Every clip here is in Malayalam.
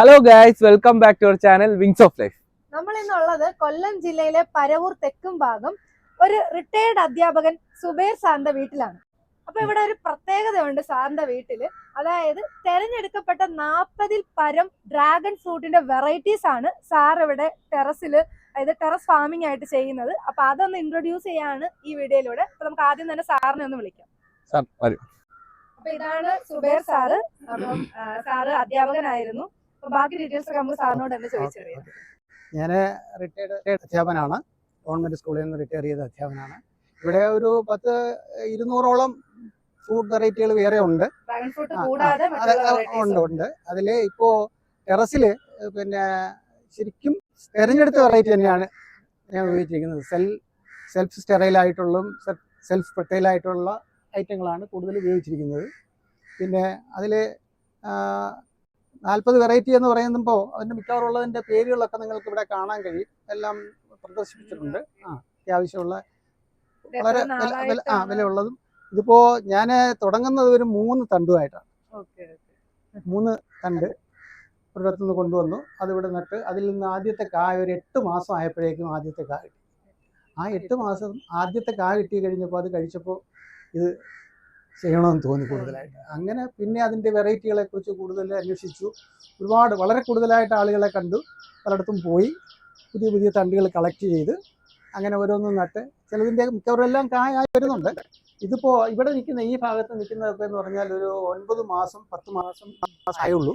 Hello guys welcome back to our channel wings of life നമ്മൾ ഇന്നുള്ളത് കൊല്ലം ജില്ലയിലെ പരവൂർ തെക്കും ഭാഗം ഒരു റിട്ടയർഡ് അധ്യാപകൻ സുബേർ സാറിന്റെ വീട്ടിലാണ്. അപ്പൊ ഇവിടെ ഒരു പ്രത്യേകതയുണ്ട് സാറിന്റെ വീട്ടിൽ. അതായത് തെരഞ്ഞെടുക്കപ്പെട്ട നാൽപ്പതിൽ പരം ഡ്രാഗൺ ഫ്രൂട്ടിന്റെ വെറൈറ്റീസ് ആണ് സാർ ഇവിടെ ടെറസിൽ അതായത് ടെറസ് ഫാമിംഗ് ആയിട്ട് ചെയ്യുന്നത്. അപ്പൊ അതൊന്ന് ഇൻട്രൊഡ്യൂസ് ചെയ്യാണ് ഈ വീഡിയോയിലൂടെ. അപ്പൊ നമുക്ക് ആദ്യം തന്നെ സാറിനെ ഒന്ന് വിളിക്കാം. അപ്പൊ ഇതാണ് സുബേർ സാറ്. അപ്പം സാറ് അധ്യാപകനായിരുന്നു. ബാക്കി ഡീറ്റെയിൽസ് ഒക്കെ നമുക്ക് സാറിനോട് തന്നെ ചോദിച്ചറിയാം. ഞാൻ റിട്ടയർഡ് അധ്യാപനാണ്. ഗവൺമെന്റ് സ്കൂളിൽ നിന്ന് റിട്ടയർ ചെയ്ത അധ്യാപനാണ്. ഇവിടെ ഒരു പത്ത് ഇരുന്നൂറോളം ഫ്രൂട്ട് വെറൈറ്റികൾ വേറെ ഉണ്ട്. ഉണ്ട് ഉണ്ട്. അതിൽ ഇപ്പോൾ ടെറസിൽ പിന്നെ ശരിക്കും തിരഞ്ഞെടുത്ത വെറൈറ്റി തന്നെയാണ് ഞാൻ ഉപയോഗിച്ചിരിക്കുന്നത്. സെൽ സെൽഫ് സ്റ്റെറൈൽ ആയിട്ടുള്ള സെൽഫ് ഫെർട്ടൈൽ ആയിട്ടുള്ള ഐറ്റങ്ങളാണ് കൂടുതൽ ഉപയോഗിച്ചിരിക്കുന്നത്. പിന്നെ അതിൽ നാൽപ്പത് വെറൈറ്റി എന്ന് പറയുമ്പോൾ അതിന്റെ മിക്കവാറും ഉള്ളതിന്റെ പേരുകളൊക്കെ നിങ്ങൾക്ക് ഇവിടെ കാണാൻ കഴിയും. എല്ലാം പ്രദർശിപ്പിച്ചിട്ടുണ്ട്. ആ അത്യാവശ്യമുള്ള വളരെ വില ആ? വിലയുള്ളതും. ഇതിപ്പോൾ ഞാൻ തുടങ്ങുന്നത് ഒരു മൂന്ന് തണ്ടുമായിട്ടാണ്. മൂന്ന് തണ്ട് ഒരിടത്തു നിന്ന് കൊണ്ടുവന്നു. അതിവിടെ നട്ട് അതിൽ നിന്ന് ആദ്യത്തെ കായ ഒരു എട്ട് മാസം ആയപ്പോഴേക്കും ആദ്യത്തെ കായ കിട്ടി. ആ എട്ട് മാസം ആദ്യത്തെ കായ കിട്ടി കഴിഞ്ഞപ്പോൾ അത് കഴിച്ചപ്പോൾ ഇത് ചെയ്യണമെന്ന് തോന്നി കൂടുതലായിട്ട്. അങ്ങനെ പിന്നെ അതിന്റെ വെറൈറ്റികളെ കുറിച്ച് കൂടുതൽ അന്വേഷിച്ചു. ഒരുപാട് വളരെ കൂടുതലായിട്ട് ആളുകളെ കണ്ടു. പലയിടത്തും പോയി പുതിയ പുതിയ തണ്ടുകൾ കളക്ട് ചെയ്ത് അങ്ങനെ ഓരോന്നും നട്ട് ചിലതിന്റെ മിക്കവാറും എല്ലാം കായായി വരുന്നുണ്ട്. ഇതിപ്പോൾ ഇവിടെ നിൽക്കുന്ന ഈ ഭാഗത്ത് നിൽക്കുന്നതൊക്കെ എന്ന് പറഞ്ഞാൽ ഒരു ഒൻപത് മാസം പത്ത് മാസം ആയുള്ളൂ.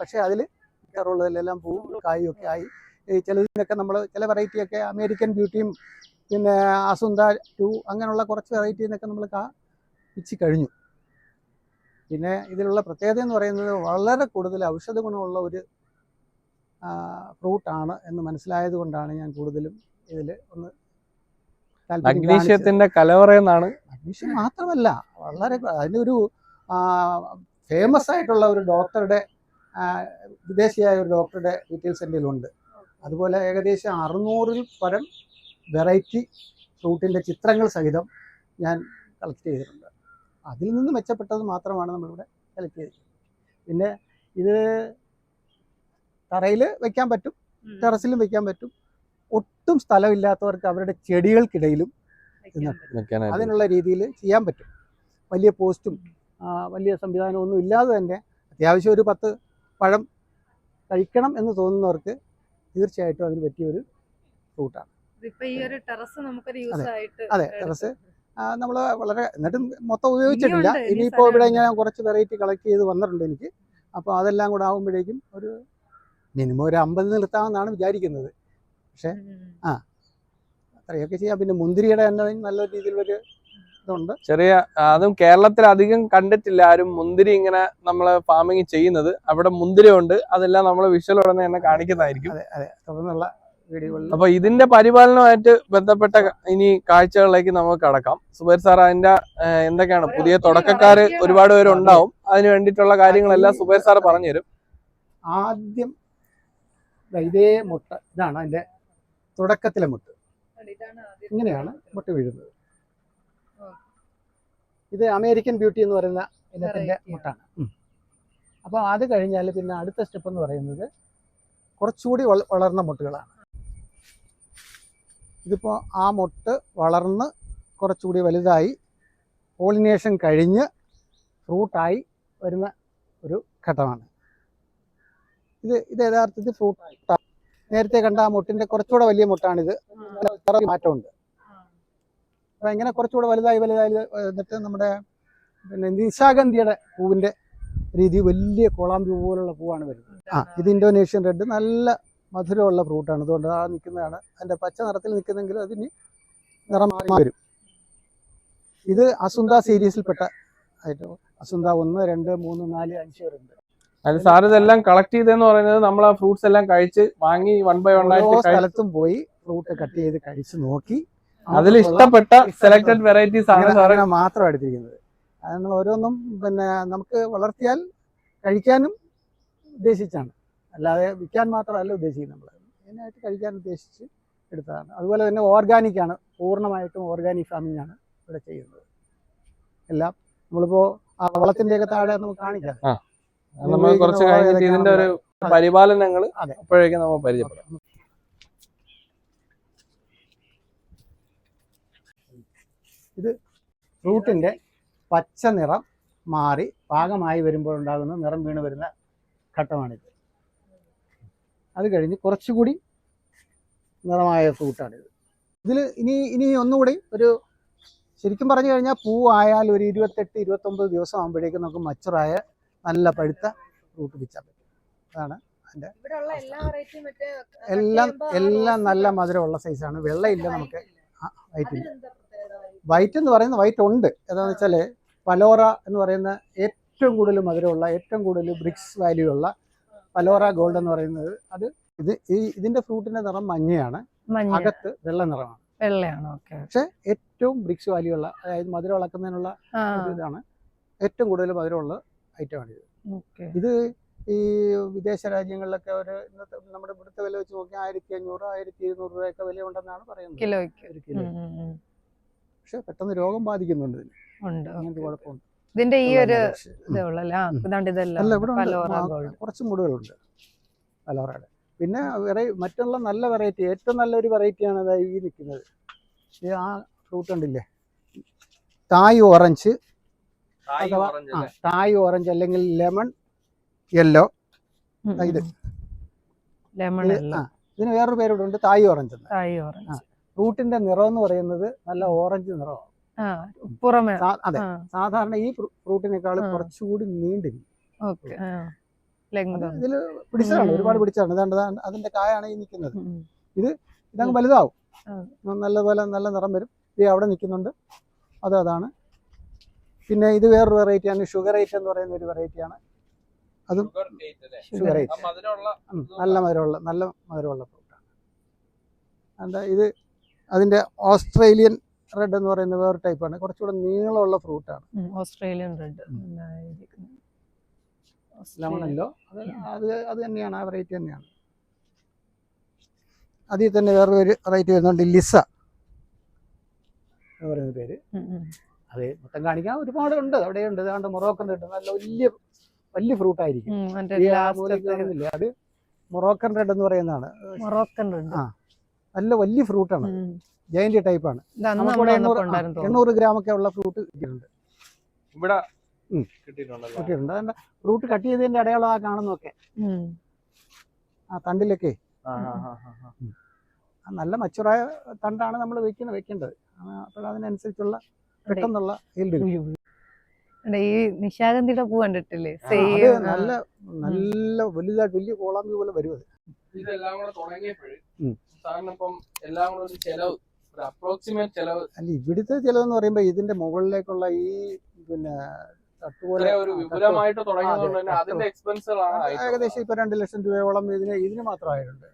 പക്ഷേ അതിൽ മിക്കവാറുള്ളതിലെല്ലാം പൂവും കായും ഒക്കെ ആയി. ഈ ചിലതിനൊക്കെ നമ്മൾ ചില വെറൈറ്റിയൊക്കെ അമേരിക്കൻ ബ്യൂട്ടിയും പിന്നെ അസുന്ദ ടു അങ്ങനെയുള്ള കുറച്ച് വെറൈറ്റിന്നൊക്കെ നമ്മൾ പിച്ചി കഴിഞ്ഞു. പിന്നെ ഇതിലുള്ള പ്രത്യേകത എന്ന് പറയുന്നത് വളരെ കൂടുതൽ ഔഷധ ഗുണമുള്ള ഒരു ഫ്രൂട്ടാണ് എന്ന് മനസ്സിലായത് കൊണ്ടാണ് ഞാൻ കൂടുതലും ഇതിൽ ഒന്ന് മഗ്നീഷ്യത്തിന്റെ കലവറയെന്നാണ് മഗ്നീഷ്യം മാത്രമല്ല വളരെ അതിനൊരു ഫേമസ് ആയിട്ടുള്ള ഒരു ഡോക്ടറുടെ വിദേശിയായ ഒരു ഡോക്ടറുടെ ഡീറ്റെയിൽസ് എന്റെ ഉണ്ട് അതുപോലെ ഏകദേശം അറുന്നൂറിൽ പരം വെറൈറ്റി ഫ്രൂട്ടിന്റെ ചിത്രങ്ങൾ സഹിതം ഞാൻ കളക്ട് ചെയ്തിട്ടുണ്ട്. അതിൽ നിന്ന് മെച്ചപ്പെട്ടത് മാത്രമാണ് നമ്മളിവിടെ സെലക്ട് ചെയ്തിരിക്കുന്നത്. പിന്നെ ഇത് തറയിൽ വെക്കാൻ പറ്റും. ടെറസിലും വെക്കാൻ പറ്റും. ഒട്ടും സ്ഥലമില്ലാത്തവർക്ക് അവരുടെ ചെടികൾക്കിടയിലും അതിനുള്ള രീതിയിൽ ചെയ്യാൻ പറ്റും. വലിയ പോസ്റ്റും വലിയ സംവിധാനവും ഒന്നും ഇല്ലാതെ തന്നെ അത്യാവശ്യം ഒരു പത്ത് പഴം കഴിക്കണം എന്ന് തോന്നുന്നവർക്ക് തീർച്ചയായിട്ടും അതിന് പറ്റിയൊരു ഫ്രൂട്ടാണ് അതെ. ടെറസ് നമ്മൾ വളരെ എന്നിട്ടും മൊത്തം ഉപയോഗിച്ചിട്ടില്ല. ഇനി ഇനിയിപ്പോൾ ഇവിടെ ഞാൻ കുറച്ച് വെറൈറ്റി കളക്ട് ചെയ്ത് വന്നിട്ടുണ്ട് എനിക്ക്. അപ്പോൾ അതെല്ലാം കൂടെ ആകുമ്പോഴേക്കും ഒരു മിനിമം ഒരു അമ്പത് നിർത്താമെന്നാണ് വിചാരിക്കുന്നത്. പക്ഷേ ആ അത്രയൊക്കെ ചെയ്യാം. പിന്നെ മുന്തിരിയുടെ തന്നെ നല്ല രീതിയിലൊരു ഇതുണ്ട്. ചെറിയ അതും കേരളത്തിൽ അധികം കണ്ടിട്ടില്ല ആരും മുന്തിരി ഇങ്ങനെ നമ്മൾ ഫാമിങ് ചെയ്യുന്നത്. അവിടെ മുന്തിരി ഉണ്ട് അതെല്ലാം നമ്മൾ വിഷ്വൽ ഉടനെ തന്നെ കാണിക്കുന്നതായിരിക്കും. അതെ അതെ. തുടർന്നുള്ള വീഡിയോകളിൽ അപ്പൊ ഇതിന്റെ പരിപാലനമായിട്ട് ബന്ധപ്പെട്ട ഇനി കാഴ്ചകളിലേക്ക് നമുക്ക് കടക്കാം. സുബൈർ സാർ അതിന്റെ എന്തൊക്കെയാണ്? പുതിയ തുടക്കക്കാര് ഒരുപാട് പേരുണ്ടാവും അതിന് വേണ്ടിയിട്ടുള്ള കാര്യങ്ങളെല്ലാം സുബൈർ സാർ പറഞ്ഞുതരും. ആദ്യം ഇതേ മുട്ട ഇതാണ് അതിന്റെ തുടക്കത്തിലെ മുട്ട. ഇതാണ് ആദ്യം. ഇങ്ങനെയാണ് മുട്ട. വീഴുന്നത്. ഇത് അമേരിക്കൻ ബ്യൂട്ടി എന്ന് പറയുന്ന ഇനത്തിന്റെ മുട്ടാണ്. അപ്പോൾ അത് കഴിഞ്ഞാൽ പിന്നെ അടുത്ത സ്റ്റെപ്പ് എന്ന് പറയുന്നത് കുറച്ചുകൂടി വളർന്ന മുട്ടുകളാണ്. ഇതിപ്പോൾ ആ മൊട്ട് വളർന്ന് കുറച്ചുകൂടി വലുതായി പോളിനേഷൻ കഴിഞ്ഞ് ഫ്രൂട്ടായി വരുന്ന ഒരു ഘട്ടമാണ്. ഇത് ഇത് യഥാർത്ഥത്തിൽ ഫ്രൂട്ടായി നേരത്തെ കണ്ട ആ മുട്ടിന്റെ കുറച്ചുകൂടെ വലിയ മുട്ടാണിത്. മാറ്റമുണ്ട്. അപ്പം ഇങ്ങനെ കുറച്ചുകൂടെ വലുതായി വലുതായി എന്നിട്ട് നമ്മുടെ പിന്നെ നിശാഗന്ധിയുടെ പൂവിന്റെ രീതി വലിയ കോളാമ്പി പോലുള്ള പൂവാണ് വരുന്നത്. ആ ഇത് ഇൻഡോനേഷ്യൻ റെഡ് നല്ല മധുരമുള്ള ഫ്രൂട്ടാണ് അതുകൊണ്ട് ആ നിൽക്കുന്നതാണ് അതിന്റെ പച്ച നിറത്തിൽ നിൽക്കുന്നെങ്കിൽ അതിന് നിറം മാറി വരും. ഇത് അസുന്ത സീരീസിൽപ്പെട്ട ആയിട്ട് അസുന്ത ഒന്ന് രണ്ട് മൂന്ന് നാല് അഞ്ച് വരെയുണ്ട് അത് സാർ ഇതെല്ലാം കളക്ട് ചെയ്തെന്ന് പറയുന്നത് നമ്മൾ ആ ഫ്രൂട്ട്സ് എല്ലാം കഴിച്ച് വാങ്ങി വൺ ബൈ വൺ ആയിട്ട് സ്ഥലത്തും പോയി ഫ്രൂട്ട് കട്ട് ചെയ്ത് കഴിച്ച് നോക്കി. അതിൽ ഇഷ്ടപ്പെട്ട സെലക്ടഡ് വെറൈറ്റീസ് ആണ് സാറ്. മാത്രം എടുത്തിരിക്കുന്നത്. അത് നമ്മൾ ഓരോന്നും പിന്നെ നമുക്ക് വളർത്തിയാൽ കഴിക്കാനും ഉദ്ദേശിച്ചാണ്. അല്ലാതെ വിൽക്കാൻ മാത്രമല്ല ഉദ്ദേശിക്കുന്നത് നമ്മൾ മെയിനായിട്ട് കഴിക്കാൻ ഉദ്ദേശിച്ച് എടുത്തതാണ്. അതുപോലെ തന്നെ ഓർഗാനിക് ആണ്. പൂർണമായിട്ടും ഓർഗാനിക് ഫാമിംഗ് ആണ് ഇവിടെ ചെയ്യുന്നത്. എല്ലാം നമ്മളിപ്പോ ആ വളത്തിന്റെയൊക്കെ താഴെ നമുക്ക് കാണിക്കാം. നമ്മൾ കുറച്ച് കഴിഞ്ഞിട്ട് ഇതിന്റെ ഒരു പരിപാലനങ്ങൾ. അപ്പോഴേക്കും നമ്മൾ പരിചയപ്പെടാം. ഫ്രൂട്ടിന്റെ പച്ച നിറം മാറി പാകമായി വരുമ്പോൾ ഉണ്ടാകുന്ന നിറം വീണ് വരുന്ന ഘട്ടമാണിത്. അത് കഴിഞ്ഞ് കുറച്ചുകൂടി നിറമായ ഫ്രൂട്ടാണിത്. ഇതിൽ ഇനി ഇനി ഒന്നുകൂടി ഒരു ശരിക്കും പറഞ്ഞു കഴിഞ്ഞാൽ പൂവായാൽ ഒരു ഇരുപത്തെട്ട് ഇരുപത്തൊമ്പത് ദിവസം ആകുമ്പോഴേക്കും നമുക്ക് മച്ചറായ നല്ല പഴുത്ത ഫ്രൂട്ട് പിടിച്ചാൽ പറ്റും. അതാണ് അതിന്റെ എല്ലാ എല്ലാം നല്ല മധുരമുള്ള സൈസാണ് വെള്ളയില്ല നമുക്ക്. വൈറ്റ്? വൈറ്റ് എന്ന് പറയുന്ന വൈറ്റ് ഉണ്ട്. എന്താണെന്ന് വെച്ചാൽ പലോറ എന്ന് പറയുന്ന ഏറ്റവും കൂടുതൽ മധുരമുള്ള ഏറ്റവും കൂടുതൽ ബ്രിക്സ് വാല്യൂ ഉള്ള പലോറ ഗോൾഡ് എന്ന് പറയുന്നത്. അത് ഇത് ഈ ഇതിന്റെ ഫ്രൂട്ടിന്റെ നിറം മഞ്ഞയാണ്. അകത്ത് വെള്ള നിറമാണ്. വെള്ളയാണ്. പക്ഷെ ഏറ്റവും ബ്രിക്സ് വാല്യൂ ഉള്ള അതായത് മധുരം ഇളക്കുന്നതിനുള്ള ഒരു ഇതാണ്. ഏറ്റവും കൂടുതൽ മധുരമുള്ള ഐറ്റമാണ് ഇത്. ഈ വിദേശ രാജ്യങ്ങളിലൊക്കെ ഒരു ഇന്നത്തെ നമ്മുടെ ഇവിടുത്തെ വില വെച്ച് നോക്കിയാൽ ആയിരത്തി അഞ്ഞൂറ് ആയിരത്തി ഇരുന്നൂറ് രൂപയൊക്കെ വില ഉണ്ടെന്നാണ് പറയുന്നത്. കിലോയ്ക്ക്. ഒരു കിലോ. പക്ഷെ പെട്ടെന്ന് രോഗം ബാധിക്കുന്നുണ്ട് ഇതിന്. കുഴപ്പമുണ്ട്. ഇതിന്റെ ഈ ഒരു കുറച്ച് മുടുകളുണ്ട്. അലോറയുടെ പിന്നെ വെറൈ മറ്റുള്ള നല്ല വെറൈറ്റി ഏറ്റവും നല്ലൊരു വെറൈറ്റിയാണ് അതായത് ഈ നിൽക്കുന്നത് ഈ ആ ഫ്രൂട്ട് ഉണ്ടില്ലേ തായ് ഓറഞ്ച്. അഥവാ തായ് ഓറഞ്ച് അല്ലെങ്കിൽ ലെമൺ യെല്ലോ. ഇത്. ലെമൺ ആ ഇതിന് വേറൊരു പേരോട് ഉണ്ട്. Thai orange Thai orange. ഫ്രൂട്ടിന്റെ നിറം എന്ന് പറയുന്നത് നല്ല ഓറഞ്ച് നിറമാണ്. പുറമെ. അതെ. സാധാരണ ഈ ഫ്രൂ- ഫ്രൂട്ടിനേക്കാൾ കുറച്ചുകൂടി നീണ്ടിരിക്കും. ഇതിൽ ലെങ്ത് ഇതിൽ പിടിച്ചതാണ്. ഒരുപാട് പിടിച്ചതാണ്. ഇതാണ്ട് അതിന്റെ കായാണ് ഈ നിൽക്കുന്നത് ഇത് ഇതങ്ങ് വലുതാവും. നല്ലപോലെ നല്ല നിറം വരും. ഇത് അവിടെ നിൽക്കുന്നുണ്ട്. അത് അതാണ്. പിന്നെ ഇത് വേറൊരു വെറൈറ്റി ആണ്. ഷുഗർ ഐറ്റ് എന്ന് പറയുന്ന ഒരു വെറൈറ്റിയാണ് ഷുഗർ ഐറ്റ് നല്ല മധുരമുള്ള നല്ല മധുരമുള്ള ഫ്രൂട്ടാണ് എന്താ ഇത് അതിന്റെ ഓസ്ട്രേലിയൻ റെഡ് എന്ന് പറയുന്ന വേറെ ടൈപ്പാണ് കുറച്ചുകൂടെ നീളമുള്ള ഫ്രൂട്ട് ആണ്. Australian red. ലെമണല്ലോ അത് അത് അത് തന്നെയാണ് ആ വെറൈറ്റി തന്നെയാണ്. അതിൽ തന്നെ വേറെ വേറൊരു വെറൈറ്റി വരുന്നുണ്ട് ലിസ എന്ന് പറയുന്ന പേര്. അത് മൊത്തം കാണിക്കാൻ ഒരുപാട് ഉണ്ട് അവിടെ ഉണ്ട് അതുകൊണ്ട് മൊറോക്കൻ റെഡ് നല്ല വലിയ വലിയ ഫ്രൂട്ട് ആയിരിക്കും. അത് മൊറോക്കൻ റെഡ് എന്ന് പറയുന്നതാണ്. മൊറോക്കൻ റെഡ് ആ. നല്ല വലിയ ഫ്രൂട്ടാണ് ജയന്റ് ടൈപ്പാണ് ഇത് അന്ന് നമുക്ക് നമ്മൾ ഇവിടെ എണ്ണൂറ് ഗ്രാമൊക്കെ ഉള്ള ഫ്രൂട്ട് കിട്ടിയിട്ടുണ്ട്. ഇവിടെ കിട്ടിയിട്ടുണ്ട്. അതിന്റെ ഫ്രൂട്ട് കട്ട് ചെയ്തതിന്റെ അടയാളം ആ കാണുന്നൊക്കെ. ആ തണ്ടിലൊക്കെ. നല്ല മച്ചുറായ തണ്ടാണ് നമ്മൾ വെക്കുന്നത് വെക്കേണ്ടത്. അപ്പോൾ അതിനനുസരിച്ചുള്ള പെട്ടെന്നുള്ള ഈ നിശാഗന്ധിയുടെ പൂ കണ്ടിട്ടില്ലേ? നല്ല നല്ല വലുതായിട്ട് വലിയ കോളാമ്പി പോലെ വരും അത്. ഇതെല്ലാം കൂടെ തുടങ്ങിയപ്പോഴും. സാറിന് ഇപ്പം എല്ലാം കൂടെ ഒരു ചെലവ് അപ്രോക്സിമേറ്റ് ചെലവ് അല്ല ഇവിടുത്തെ ചിലവെന്ന് പറയുമ്പോൾ ഇതിന്റെ മുകളിലേക്കുള്ള ഈ പിന്നെ തട്ടുപോലെ ഒരു വിപുലമായിട്ട് തുടങ്ങിയതുകൊണ്ട് അതിന്റെ എക്സ്പെൻസുകളാണ് ഏകദേശം ഇപ്പൊ രണ്ട് ലക്ഷം രൂപയോളം ഇതിന് ഇതിന് മാത്രമായിട്ടുണ്ട്.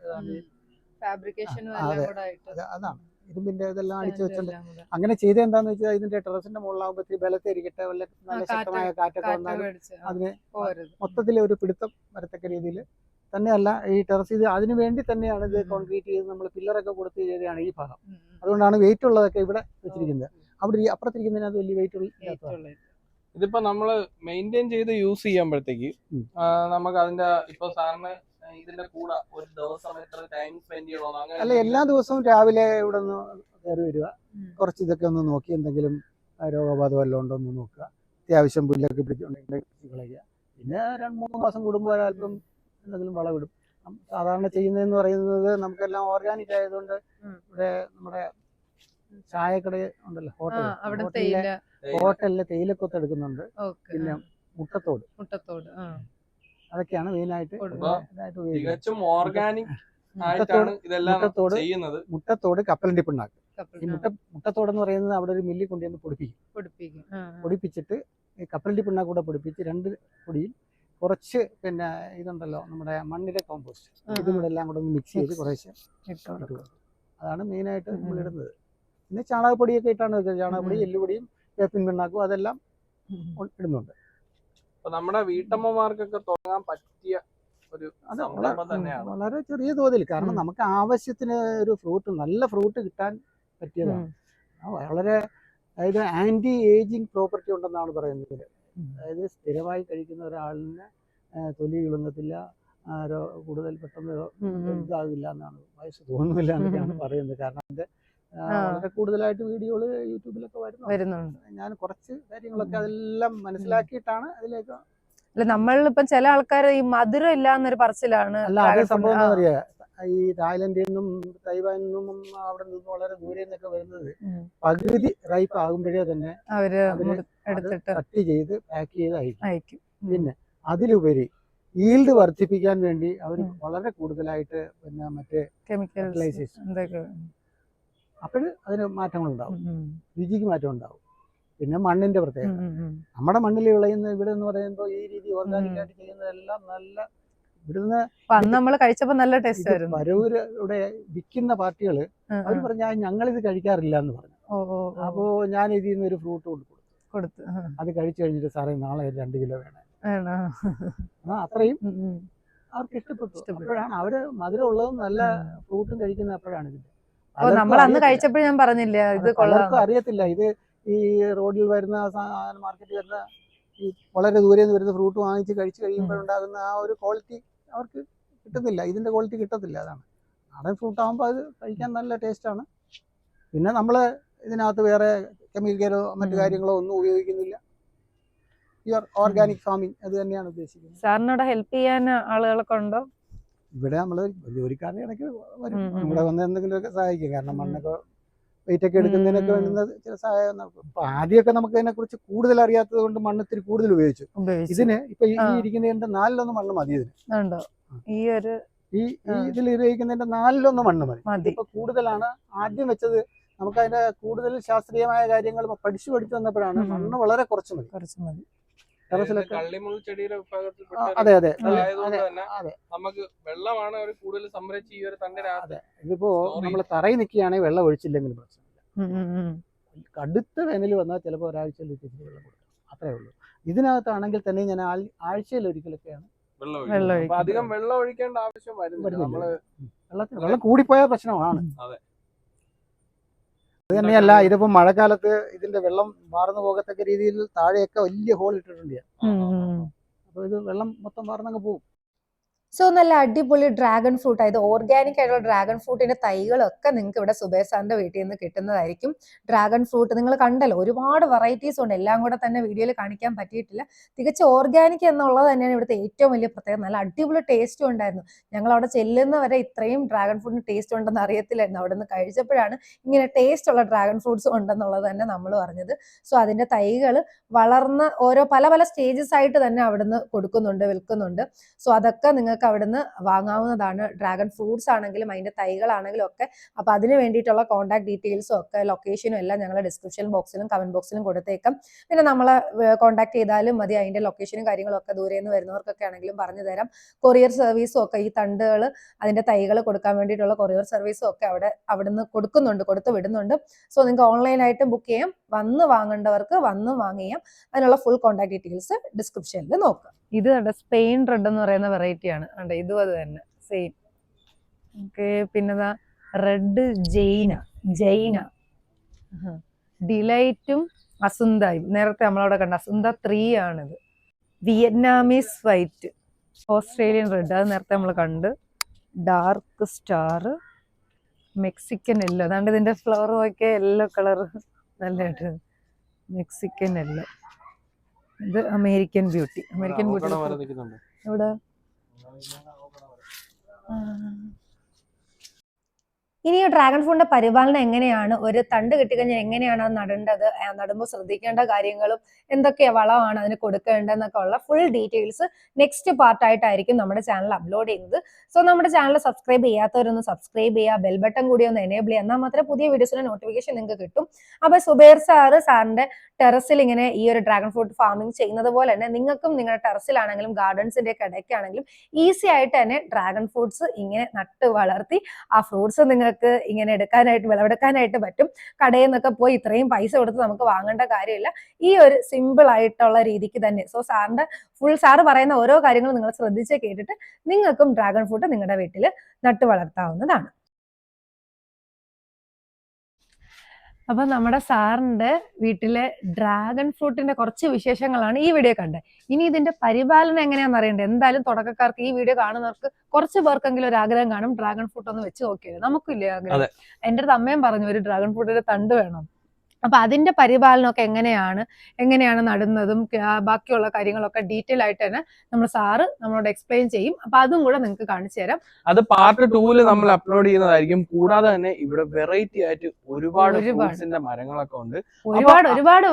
അതാണ്. ഇരുമ്പിന്റെ ഇതെല്ലാം അടിച്ചു വെച്ചിട്ടുണ്ട്. അങ്ങനെ ചെയ്ത എന്താന്ന് വെച്ചാൽ ഇതിന്റെ ടെറസിന്റെ മുകളിലാകുമ്പോഴത്തേക്ക് ബലത്തെ ഇരിക്കട്ടെ വല്ല നല്ല ശക്തമായ കാറ്റൊക്കെ കാറ്റ് വന്നാലും അതിന് മൊത്തത്തിലെ മൊത്തത്തിൽ ഒരു പിടുത്തം വരത്തക്ക രീതിയിൽ തന്നെയല്ല ഈ ടെറസ് ഇത് അതിനു വേണ്ടി തന്നെയാണ് ഇത്. കോൺക്രീറ്റ് ചെയ്ത് നമ്മൾ പില്ലറൊക്കെ കൊടുത്ത് ചെയ്തതാണ് ഈ ഭാഗം. അതുകൊണ്ടാണ് വെയിറ്റ് ഉള്ളതൊക്കെ ഇവിടെ വെച്ചിരിക്കുന്നത്. അവിടെ ഈ അപ്പുറത്തിരിക്കുന്നതിനകത്ത് വലിയ വെയിറ്റ് ഉള്ള ഇതിപ്പോ നമ്മൾ മെയിന്റെയിൻ ചെയ്ത് യൂസ് ചെയ്യുമ്പോഴത്തേക്ക്. നമുക്ക് അതിന്റെ ഇപ്പൊ സാറിന് ഇതിന്റെ കൂടെ ഒരു ദിവസം എത്ര ടൈം സ്പെൻഡ് ചെയ്യണോ അങ്ങനെ അല്ല എല്ലാ ദിവസവും രാവിലെ ഇവിടെ നിന്ന് കയറി വരിക. കുറച്ച് ഇതൊക്കെ ഒന്ന് നോക്കി എന്തെങ്കിലും രോഗബാധ വല്ലതും ഉണ്ടോ എന്ന് നോക്കുക. അത്യാവശ്യം പുല്ലൊക്കെ പിടിച്ചുണ്ടെങ്കിൽ പിടിച്ച് കളയുക. പിന്നെ രണ്ട് മൂന്ന് മാസം കൂടുമ്പോൾ അല്പം എന്തെങ്കിലും വളമിടും സാധാരണ ചെയ്യുന്നതെന്ന് പറയുന്നത് നമുക്കെല്ലാം ഓർഗാനിക് ആയതുകൊണ്ട് ഇവിടെ നമ്മുടെ ചായക്കട ഉണ്ടല്ലോ ഹോട്ടൽ ഹോട്ടലിലെ ഹോട്ടലിലെ തേയിലക്കൊത്ത് എടുക്കുന്നുണ്ട്. പിന്നെ മുട്ടത്തോട്. മുട്ടത്തോട് ആ. അതൊക്കെയാണ് മെയിനായിട്ട് കൊടുക്കുക. ഇതായിട്ട് ഉപയോഗിക്കുന്നത്. തികച്ചും ഓർഗാനിക് ആയിട്ടാണ് ഇതെല്ലാം മുട്ടത്തോട് ചെയ്യുന്നത്. മുട്ടത്തോട് കപ്പലണ്ടി പിണ്ണാക്ക് ഈ മുട്ട മുട്ടത്തോട് എന്ന് പറയുന്നത് അവിടെ ഒരു മില്ലിൽ കൊണ്ടുവന്ന് പൊടിപ്പിക്കും. പൊടിപ്പിക്കും. പൊടിപ്പിച്ചിട്ട് ഈ കപ്പലണ്ടി പിണ്ണാക്കൂടെ പൊടിപ്പിച്ച് രണ്ട് പൊടിയിൽ കുറച്ച് പിന്നെ ഇതുണ്ടല്ലോ നമ്മുടെ മണ്ണിലെ കോമ്പോസ്റ്റ് ഇതും കൂടെ എല്ലാം കൂടെ ഒന്ന് മിക്സ് ചെയ്ത്. കുറേശ്ശെ അതാണ് മെയിനായിട്ട് നമ്മൾ. ഇടുന്നത്. പിന്നെ ചാണകപ്പൊടിയൊക്കെ ഇട്ടാണ് വെക്കുന്നത് ചാണകപ്പൊടി എല്ലുപൊടിയും വേപ്പിൻ പിണ്ണാക്കും അതെല്ലാം ഇടുന്നുണ്ട്. നമ്മുടെ വീട്ടമ്മമാർക്കൊക്കെ തുടങ്ങാൻ പറ്റിയ ഒരു വളരെ ചെറിയ തോതിൽ. കാരണം നമുക്ക് ആവശ്യത്തിന് ഒരു ഫ്രൂട്ട് നല്ല ഫ്രൂട്ട് കിട്ടാൻ പറ്റിയതാണ്. വളരെ അതായത് ആന്റി ഏജിങ് പ്രോപ്പർട്ടി ഉണ്ടെന്നാണ് പറയുന്നത്. അതായത് സ്ഥിരമായി കഴിക്കുന്ന ഒരാളിന് തൊലി വിളങ്ങത്തില്ല കൂടുതൽ പെട്ടെന്ന്. ഇതാവില്ല എന്നാണ് വയസ്സ് തോന്നുന്നില്ല എന്നൊക്കെയാണ് പറയുന്നത് കാരണം എന്റെ ആ. വളരെ കൂടുതലായിട്ട് വീഡിയോകൾ യൂട്യൂബിലൊക്കെ വരുന്നു വരുന്നുണ്ട് ഞാൻ കുറച്ച് കാര്യങ്ങളൊക്കെ അതെല്ലാം മനസ്സിലാക്കിയിട്ടാണ് അതിലേക്ക് അല്ല നമ്മളിപ്പം ചില ആൾക്കാർ ഈ മധുരം ഇല്ല എന്നൊരു പറച്ചിലാണ് അല്ല അതേ. സംഭവം. എന്താ പറയാ ഈ തായ്ലൻഡിൽ നിന്നും തൈവാനിൽ നിന്നും അവിടെ നിന്നും വളരെ ദൂരെ നിന്നൊക്കെ വരുന്നത്. പകുതി റൈപ്പ് ആകുമ്പോഴേ തന്നെ അവർ കട്ട് ചെയ്ത് പാക്ക് ചെയ്ത് അയക്കും പിന്നെ അതിലുപരി ഈൽഡ് വർദ്ധിപ്പിക്കാൻ വേണ്ടി അവർ വളരെ കൂടുതലായിട്ട് പിന്നെ മറ്റേ. എന്തൊക്കെ? അപ്പോൾ അതിന് മാറ്റങ്ങളുണ്ടാവും. രുചിക്ക് മാറ്റം ഉണ്ടാവും പിന്നെ മണ്ണിന്റെ പ്രത്യേകത. നമ്മുടെ മണ്ണിൽ വിളയുന്ന ഇവിടെ എന്ന് പറയുമ്പോൾ ഈ രീതി ഓർഗാനിക് ആയിട്ട് ചെയ്യുന്നതെല്ലാം നല്ല ഇവിടുന്ന് അന്ന് നമ്മൾ കഴിച്ചപ്പോ നല്ല ടേസ്റ്റ് ആയിരുന്നു. ഇവിടെ വിൽക്കുന്ന പാർട്ടികൾ ആ, അവർ പറഞ്ഞ ഞങ്ങൾ ഞങ്ങളിത് കഴിക്കാറില്ല എന്ന് പറഞ്ഞു. അപ്പോൾ ഞാൻ ഇതിൽ നിന്ന് ഒരു ഫ്രൂട്ട് കൊണ്ട് കൊടുത്തു. കൊടുത്ത് അത് കഴിച്ചു കഴിഞ്ഞിട്ട് സാറേ നാളെ ഒരു രണ്ട് കിലോ വേണം? അത്രയും. അവർക്ക് ഇഷ്ടപ്പെട്ടു. അപ്പോഴാണ് അവർ മധുരം ഉള്ളതും നല്ല ഫ്രൂട്ടും കഴിക്കുന്ന അപ്പോഴാണ് ഇത്. നമ്മൾ അന്ന് കഴിച്ചപ്പോഴും ഞാൻ പറഞ്ഞില്ല ഇത് കൊള്ളാം. അറിയത്തില്ല. ഇത് ഈ റോഡിൽ വരുന്ന മാർക്കറ്റിൽ വരുന്ന വളരെ ദൂരെ നിന്ന് വരുന്ന ഫ്രൂട്ട് വാങ്ങിച്ച് കഴിച്ചു കഴിയുമ്പോഴുണ്ടാകുന്ന ആ ഒരു ക്വാളിറ്റി അവർക്ക് കിട്ടുന്നില്ല ഇതിന്റെ ക്വാളിറ്റി കിട്ടത്തില്ല അതാണ്. നാടൻ ഫ്രൂട്ട് ആകുമ്പോൾ അത് കഴിക്കാൻ നല്ല ടേസ്റ്റാണ് പിന്നെ നമ്മൾ ഇതിനകത്ത് വേറെ കെമിക്കലോ മറ്റു കാര്യങ്ങളോ ഒന്നും ഉപയോഗിക്കുന്നില്ല. യുവർ ഓർഗാനിക് ഫാമിംഗ് അത് തന്നെയാണ് ഉദ്ദേശിക്കുന്നത്. സാറിനോട് ഹെൽപ്പ് ചെയ്യാൻ ആളുകളൊക്കെ ഉണ്ടോ? ഇവിടെ നമ്മൾ ജോലിക്കാരുടെ ഇടയ്ക്ക് വരും. ഇവിടെ വന്ന് എന്തെങ്കിലുമൊക്കെ സഹായിക്കും. കാരണം. മണ്ണൊക്കെ വെയിറ്റ് ഒക്കെ എടുക്കുന്നതിനൊക്കെ വേണ്ടുന്ന ചില സഹായം അപ്പൊ ആദ്യമൊക്കെ നമുക്ക് അതിനെ കുറിച്ച് കൂടുതൽ അറിയാത്തത് കൊണ്ട് മണ്ണ് ഇത്തിരി കൂടുതൽ ഉപയോഗിച്ചു. ഇതിന് ഇപ്പൊ ഈ ഇരിക്കുന്നതിന്റെ നാലിലൊന്ന് മണ്ണ് മതി ഇതിന്. ഈ ഒരു ഈ. ഇതിൽ ഉപയോഗിക്കുന്നതിന്റെ നാലിലൊന്ന് മണ്ണ് മതി. മതി. ഇപ്പൊ കൂടുതലാണ്. ആദ്യം വെച്ചത് നമുക്ക് അതിന്റെ കൂടുതൽ ശാസ്ത്രീയമായ കാര്യങ്ങൾ പഠിച്ചു പഠിച്ചു വന്നപ്പോഴാണ് മണ്ണ് വളരെ കുറച്ച് മതി. കുറച്ച് മതി. ടെറസിലൊക്കെ കള്ളിമുൾ ചെടിയുടെ വിഭാഗത്തിൽപ്പെട്ട അതെ അതെ. ആയതുകൊണ്ട് തന്നെ അതെ നമുക്ക് വെള്ളമാണ് അവർ കൂടുതൽ സംരക്ഷിച്ച് ഈ ഒരു തണ്ടിനകത്ത് ഇതിപ്പോ നമ്മൾ നമ്മൾ തറയിൽ നിൽക്കുകയാണെങ്കിൽ വെള്ളം ഒഴിച്ചില്ലെങ്കിലും പ്രശ്നമില്ല. കടുത്ത വേനൽ വന്നാൽ ചിലപ്പോൾ ഒരാഴ്ചയിൽ ഇത്തിരി വെള്ളം കൊടുക്കും അത്രേ ഉള്ളൂ ഇതിനകത്താണെങ്കിൽ തന്നെ ഞാൻ ആഴ്ചയിൽ ഒരിക്കലൊക്കെയാണ് വെള്ളം. അധികം വെള്ളം ഒഴിക്കേണ്ട ആവശ്യം വരുന്നില്ല. നമ്മൾ വെള്ളത്തിന് വെള്ളം കൂടിപ്പോയ പ്രശ്നമാണ് അതെ. അത് തന്നെയല്ല ഇതിപ്പോ മഴക്കാലത്ത് ഇതിന്റെ വെള്ളം വാർന്നു പോകത്തക്ക രീതിയിൽ താഴെയൊക്കെ വലിയ ഹോൾ ഇട്ടിട്ടുണ്ട്. അപ്പൊ ഇത് വെള്ളം മൊത്തം വാർന്നങ്ങ് പോകും സോ നല്ല അടിപൊളി ഡ്രാഗൺ ഫ്രൂട്ട് അതായത് ഓർഗാനിക് ആയിട്ടുള്ള ഡ്രാഗൺ ഫ്രൂട്ടിന്റെ തൈകളൊക്കെ നിങ്ങൾക്ക് ഇവിടെ സുബേർ സാറിന്റെ വീട്ടിൽ നിന്ന് കിട്ടുന്നതായിരിക്കും. ഡ്രാഗൺ ഫ്രൂട്ട് നിങ്ങൾ കണ്ടല്ലോ ഒരുപാട് വെറൈറ്റീസ് ഉണ്ട്. എല്ലാം കൂടെ തന്നെ വീഡിയോയിൽ കാണിക്കാൻ പറ്റിയിട്ടില്ല. തികച്ചും ഓർഗാനിക് എന്നുള്ളത് തന്നെയാണ് ഇവിടുത്തെ ഏറ്റവും വലിയ പ്രത്യേകത. നല്ല അടിപൊളി ടേസ്റ്റും ഉണ്ടായിരുന്നു. ഞങ്ങൾ അവിടെ ചെല്ലുന്നവരെ ഇത്രയും ഡ്രാഗൺ ഫ്രൂട്ടിന് ടേസ്റ്റ് ഉണ്ടെന്ന് അറിയത്തില്ലായിരുന്നു. അവിടെ നിന്ന് കഴിച്ചപ്പോഴാണ് ഇങ്ങനെ ടേസ്റ്റ് ഉള്ള ഡ്രാഗൺ ഫ്രൂട്ട്സ് ഉണ്ടെന്നുള്ളത് തന്നെ നമ്മൾ പറഞ്ഞത് സോ അതിന്റെ തൈകൾ വളർന്ന് ഓരോ പല പല സ്റ്റേജസ് ആയിട്ട് തന്നെ അവിടുന്ന് കൊടുക്കുന്നുണ്ട് വിൽക്കുന്നുണ്ട്. സോ അതൊക്കെ നിങ്ങൾക്ക് അവിടുന്ന് വാങ്ങാവുന്നതാണ്. ഡ്രാഗൺ ഫ്രൂട്ട്സ് ആണെങ്കിലും അതിന്റെ തൈകളാണെങ്കിലും ഒക്കെ. അപ്പൊ അതിന് വേണ്ടിയിട്ടുള്ള കോൺടാക്ട് ഡീറ്റെയിൽസും ഒക്കെ ലൊക്കേഷനും എല്ലാം ഞങ്ങൾ ഡിസ്ക്രിപ്ഷൻ ബോക്സിലും കമന്റ് ബോക്സിലും കൊടുത്തേക്കാം. പിന്നെ നമ്മളെ കോൺടാക്ട് ചെയ്താലും മതി. അതിന്റെ ലൊക്കേഷനും കാര്യങ്ങളും ഒക്കെ ദൂരെ നിന്ന് വരുന്നവർക്കൊക്കെ ആണെങ്കിലും പറഞ്ഞു തരാം. കൊറിയർ സർവീസും ഒക്കെ ഈ തണ്ടുകൾ അതിന്റെ തൈകൾ കൊടുക്കാൻ വേണ്ടിയിട്ടുള്ള കൊറിയർ സർവീസും ഒക്കെ അവിടെ അവിടുന്ന് കൊടുക്കുന്നുണ്ട് കൊടുത്തു വിടുന്നുണ്ട്. സോ നിങ്ങൾക്ക് ഓൺലൈനായിട്ട് ബുക്ക് ചെയ്യാം. വന്ന് വാങ്ങേണ്ടവർക്ക് വന്ന് വാങ്ങിയാം അതിനുള്ള ഫുൾ കോൺടാക്ട് ഡീറ്റെയിൽസ് ഡിസ്ക്രിപ്ഷനിൽ നോക്കുക ഇത് കണ്ട? സ്പെയിൻ റെഡ് എന്ന് പറയുന്ന വെറൈറ്റി ആണ്. കണ്ട? ഇതും അത് തന്നെ. സെയിം ഓക്കെ പിന്നെതാ റെഡ് ജെയിന ജൈന ഡിലൈറ്റും അസുന്തായും നേരത്തെ നമ്മളവിടെ കണ്ട അസുന്ത ത്രീ ആണിത്. വിയറ്റ്നാമീസ് വൈറ്റ് ഓസ്ട്രേലിയൻ റെഡ് അത് നേരത്തെ നമ്മൾ കണ്ട്. ഡാർക്ക് സ്റ്റാർ മെക്സിക്കൻ എല്ലോ അതാണ്ട് ഇതിന്റെ ഫ്ലവറും ഒക്കെ യെല്ലോ കളർ നല്ലതായിട്ട് മെക്സിക്കൻ യെല്ലോ ഇത് അമേരിക്കൻ ബ്യൂട്ടി. അമേരിക്കൻ ബ്യൂട്ടി എവിടെ? ഇനി ഈ ഡ്രാഗൺ ഫ്രൂട്ടിന്റെ പരിപാലനം എങ്ങനെയാണ്? ഒരു തണ്ട് കിട്ടിക്കഴിഞ്ഞാൽ എങ്ങനെയാണ് അത് നടേണ്ടത്? നടുമ്പോൾ ശ്രദ്ധിക്കേണ്ട കാര്യങ്ങളും എന്തൊക്കെ വളമാണ് അതിന് കൊടുക്കേണ്ടതെന്നൊക്കെ ഉള്ള ഫുൾ ഡീറ്റെയിൽസ് നെക്സ്റ്റ് പാർട്ടായിട്ടായിരിക്കും നമ്മുടെ ചാനൽ അപ്ലോഡ് ചെയ്യുന്നത്. സോ നമ്മുടെ ചാനൽ സബ്സ്ക്രൈബ് ചെയ്യാത്തവരൊന്ന് സബ്സ്ക്രൈബ് ചെയ്യുക ബെൽ ബട്ടൺ കൂടി ഒന്ന് എനേബിൾ ചെയ്യുക. എന്നാൽ മാത്രമേ പുതിയ വീഡിയോസിന്റെ നോട്ടിഫിക്കേഷൻ നിങ്ങൾക്ക് കിട്ടും. അപ്പൊ സുബേർ സാറ് സാറിന്റെ ടെറസിൽ ഇങ്ങനെ ഈ ഒരു ഡ്രാഗൺ ഫ്രൂട്ട് ഫാമിംഗ് ചെയ്യുന്നത് പോലെ തന്നെ നിങ്ങൾക്കും നിങ്ങളുടെ ടെറസിലാണെങ്കിലും ഗാർഡൻസിന്റെ ഇടയ്ക്കാണെങ്കിലും ഈസി ആയിട്ട് തന്നെ ഡ്രാഗൺ ഫ്രൂട്ട്സ് ഇങ്ങനെ നട്ട് വളർത്തി ആ ഫ്രൂട്ട്സ് നിങ്ങൾക്ക് ഇങ്ങനെ എടുക്കാനായിട്ട് വിളവെടുക്കാനായിട്ട് പറ്റും. കടയിൽ നിന്നൊക്കെ പോയി ഇത്രയും പൈസ കൊടുത്ത് നമുക്ക് വാങ്ങേണ്ട കാര്യമില്ല. ഈ ഒരു സിമ്പിൾ ആയിട്ടുള്ള രീതിക്ക് തന്നെ. സോ സാറിന്റെ ഫുൾ സാറ് പറയുന്ന ഓരോ കാര്യങ്ങളും നിങ്ങൾ ശ്രദ്ധിച്ച് കേട്ടിട്ട് നിങ്ങൾക്കും ഡ്രാഗൺ ഫ്രൂട്ട് നിങ്ങളുടെ വീട്ടിൽ നട്ടു വളർത്താവുന്നതാണ് അപ്പൊ നമ്മുടെ സാറിന്റെ വീട്ടിലെ ഡ്രാഗൺ ഫ്രൂട്ടിന്റെ കുറച്ച് വിശേഷങ്ങളാണ് ഈ വീഡിയോ കണ്ടത്. ഇനി ഇതിന്റെ പരിപാലനം എങ്ങനെയാണെന്ന് അറിയണ്ടേ? എന്തായാലും തുടക്കക്കാർക്ക് ഈ വീഡിയോ കാണുന്നവർക്ക് കുറച്ച് പേർക്കെങ്കിലും ഒരു ആഗ്രഹം കാണും ഡ്രാഗൺ ഫ്രൂട്ട് ഒന്ന് വെച്ച് നോക്കിയത് നമുക്കില്ലേ ആഗ്രഹം. എന്റെ അടുത്ത് അമ്മയും പറഞ്ഞു ഒരു ഡ്രാഗൺ ഫ്രൂട്ടിന്റെ തണ്ട് വേണം. അപ്പൊ അതിന്റെ പരിപാലനമൊക്കെ എങ്ങനെയാണ്? എങ്ങനെയാണ് നടുന്നതും ബാക്കിയുള്ള കാര്യങ്ങളൊക്കെ ഡീറ്റെയിൽ ആയിട്ട് തന്നെ നമ്മൾ സാറ് നമ്മളോട് എക്സ്പ്ലെയിൻ ചെയ്യും. അപ്പൊ അതും കൂടെ നിങ്ങൾക്ക് കാണിച്ചു തരാം. അത് പാർട്ട് ടൂൽ നമ്മൾ അപ്ലോഡ് ചെയ്യുന്നതായിരിക്കും. കൂടാതെ തന്നെ ഇവിടെ വെറൈറ്റി ആയിട്ട് ഒരുപാട്. ഫ്രൂട്ട്സിന്റെ മരങ്ങളൊക്കെ ഉണ്ട്. ഒരുപാട് ഒരുപാട്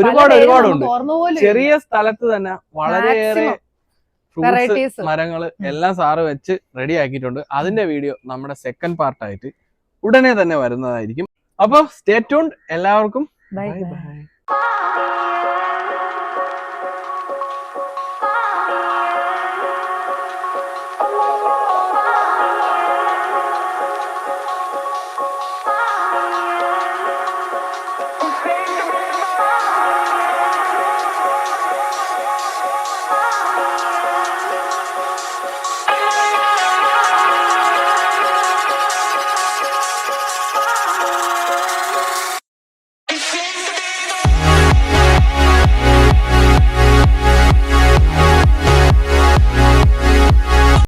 ഒരുപാട് ഒരുപാട് ചെറിയ സ്ഥലത്ത് തന്നെ വളരെയേറെ ഫ്രൂട്ട്സ് വെറൈറ്റീസ് മരങ്ങൾ എല്ലാം സാറ് വെച്ച് റെഡി ആക്കിയിട്ടുണ്ട്. അതിന്റെ വീഡിയോ നമ്മുടെ സെക്കൻഡ് പാർട്ടായിട്ട് ഉടനെ തന്നെ വരുന്നതായിരിക്കും. അപ്പൊ സ്റ്റേ ട്യൂൺ എല്ലാവർക്കും ബൈ ബൈ